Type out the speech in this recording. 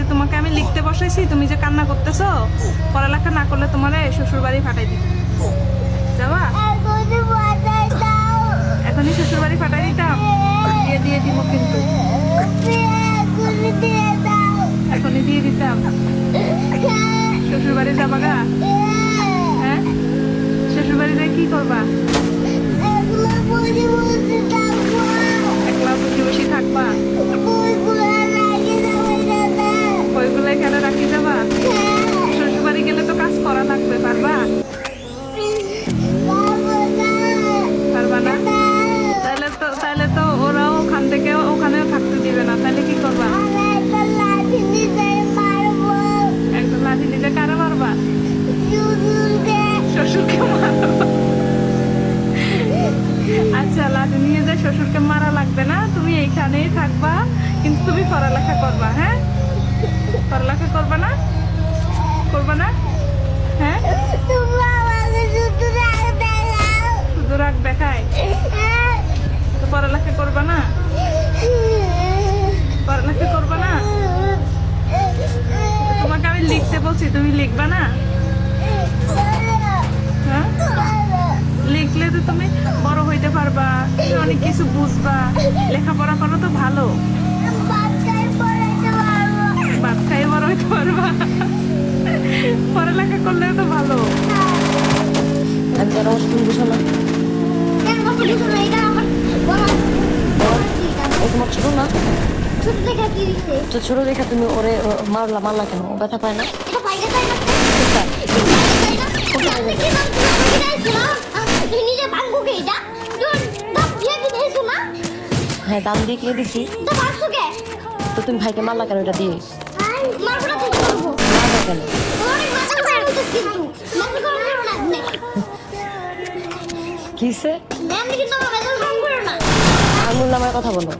যে তোমাকে আমি লিখতে বসাইছি, তুমি যে কান্না করতেছো, পড়ালেখা না করলে তোমার শ্বশুর বাড়ি ফাটাই দিব। যাবা? এখনই শ্বশুর বাড়ি ফাটাই দিতাম। দিয়ে দিয়ে দিব কিন্তু। এখনই দিয়ে দিতাম। শ্বশুর বাড়ি যাবা গা? হ্যাঁ? শ্বশুর বাড়িতে কি করবা? আচ্ছা লাঠি নিয়ে যে, শ্বশুরকে মারা লাগবে না। তুমি এইখানেই থাকবা, কিন্তু তুমি পড়ালেখা করবা হ্যাঁ? পড়ালেখা করবা না? করবা না? হ্যাঁ? শুধু রাগ দেখায়? পড়ালেখা করবা না? পড়ালেখা করবা না? তোমাকে আমি লিখতে বলছি, তুমি লিখবা না? হ্যাঁ? লিখলে তো তুমি বড় হইতে পারবা তুমি অনেক কিছু বুঝবা। লেখাপড়া করো তো ভালো। ভাত খাই বড় হইতে পারবা। পড়ালেখা করলে তো ভালো। ছোট না? ছোট তুমি ওরে ও মারলা মারলা কেন? ও ব্যথা পায় না? হ্যাঁ দাম দিয়ে কিনে দিছি। তো ভাবছ কে? তো তুমি ভাইকে মারলা কেন? এটা দিয়ে। মারবো না কেন? অনেক কিন্তু না কিসে? ম্যাম কিন্তু আমার বেতন কম করো না। আঙুল নামায় কথা বলো।